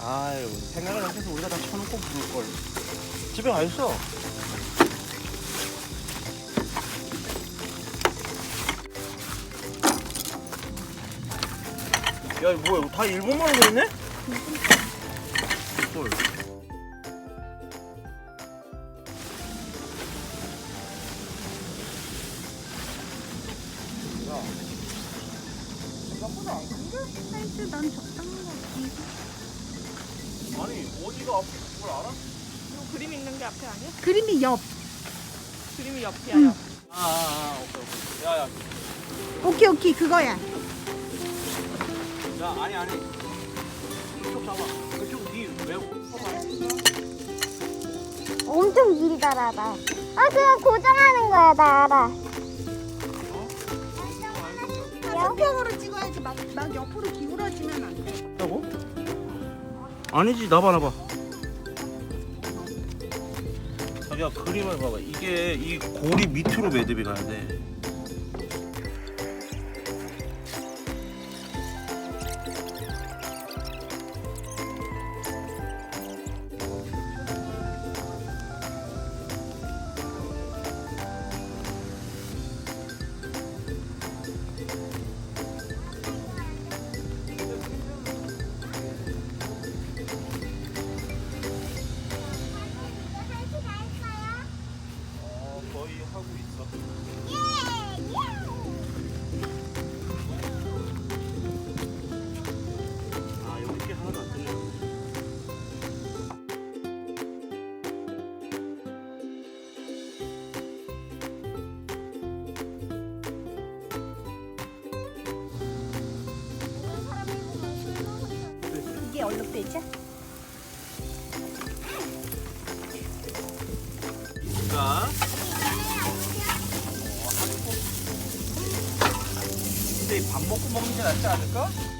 아유 생각을 못해서 우리가 다 쳐놓고 부를 걸. 집에 가 있어. 야 이거 뭐야? 이거 다 일본말로 그랬네? 헐. 야, 생각보다 안 큰데? 사이즈 난 적당한 것 같아. 아니 어디가 앞에 그걸 알아? 이거 그림 있는 게 앞에 아니야? 그림이 옆. 그림이 옆이야 응. 옆. 아, 아, 아 오케이 오케이. 야야, 오케이 오케이 그거야. 야 아니 아니. 이쪽 잡아. 그쪽 니왜 엄청 길다라다. 아, 그냥 고정하는 거야, 나 알아. 수평으로 찍어야지 막, 막 옆으로 기울어지면 안 돼. 하고? 아니지 나봐 나봐. 자기야 그림을 봐봐. 이게 이 고리 밑으로 매듭이 가야 돼. 이게 얼룩되지? 자. 근데 밥 먹고 먹는 게 낫지 않을까?